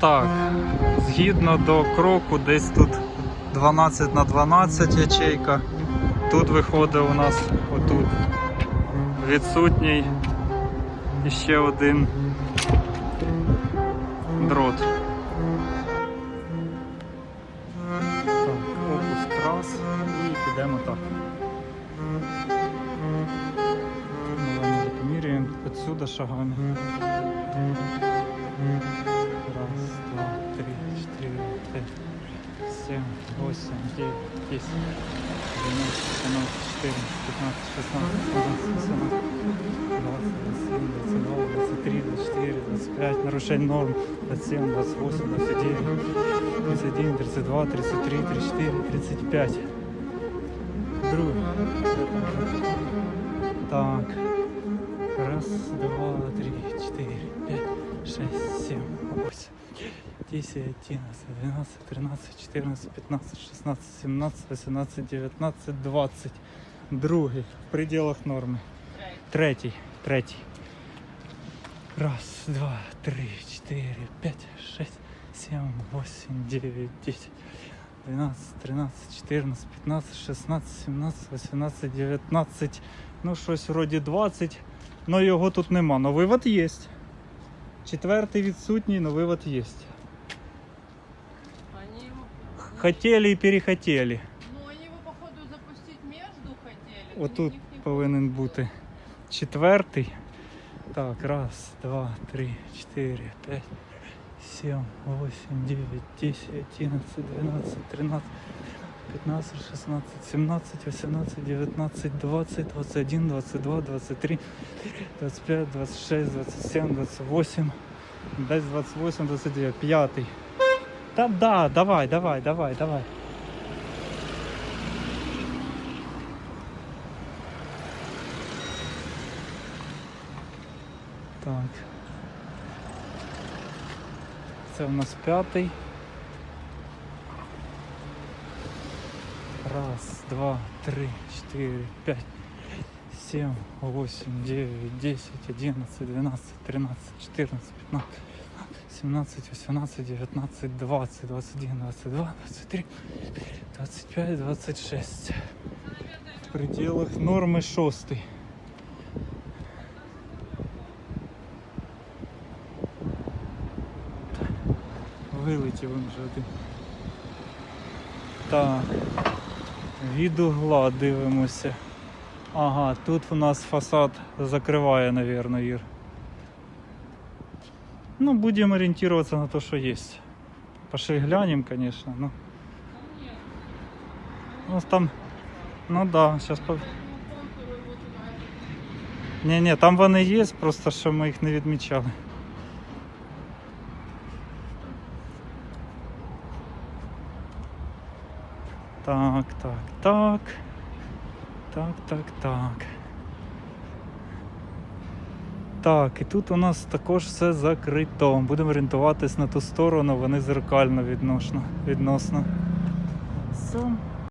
Так, згідно до кроку, десь тут 12 на 12 ячейка. Тут виходить у нас отут відсутній і ще один дрот. Так, і підемо так. Давай поміряємо отсюда шагами. Раз, два, три, четыре, пять, семь, восемь, девять, десять, двенадцать, тринадцать, четырнадцать, пятнадцать, шестнадцать, семнадцать, восемнадцать, двадцать, двадцать семь, двадцать два, двадцать три, двадцать четыре, двадцать пять, нарушение норм, двадцать семь, двадцать восемь, двадцать девять, тридцать один, тридцать два, тридцать три, тридцать четыре, тридцать пять. Другой. Так. Раз, два, три, четыре, пять, шесть, семь, восемь, десять, одиннадцать, двенадцать, тринадцать, четырнадцать, пятнадцать, шестнадцать, семнадцать, восемнадцать, девятнадцать, двадцать. Другий в пределах норми. Третій, третій. Раз, два, три, четыре, пять, шесть, семь, восемь, девять, десять. 12, 13, 14, 15, 16, 17, 18, 19. Ну, щось вроді 20. Ну його тут нема. Но вивод є. Четвертий відсутній, но вивод є. Они его, Хотіли і перехотіли. ну, они его, походу, запустить между хотели. но Отут у них не повинен получилось. бути четвертий. Так, раз, два, три, чотири, п'ять, сім, восемь, дев'ять, десять, одинадцять, дванадцять, тринадцять, п'ятнадцять, шістнадцять, сімнадцять, вісімнадцять, дев'ятнадцять, двадцять, двадцять один, двадцять два, двадцять три, двадцять п'ять, двадцять шесть, двадцять сім, двадцять восемь, десь двадцять восемь, двадцять дев'ять, п'ятий. Та да, давай, давай, давай, давай. Так. Це у нас п'ятий. Раз, два, три, четыре, пять, семь, восемь, девять, десять, одиннадцать, двенадцать, тринадцать, четырнадцать, пятнадцать, семнадцать, восемнадцать, девятнадцать, двадцать, двадцать один, двадцать два, двадцать три, двадцать пять, двадцать шесть. В пределах нормы шостий. Вилетів він вже один. Так. Від угла дивимося. Ага, тут у нас фасад закриває, наверное, Ір. Ну, будемо орієнтуватися на те, що є. Пошли глянем, конечно. Ну, ну там. Ну да, сейчас по... Ні, ні, там вони є, просто що ми їх не відмічали. Так, так, так. Так, так, так. Так, і тут у нас також все закрито. Будемо орієнтуватись на ту сторону, вони зеркально відносно. відносно.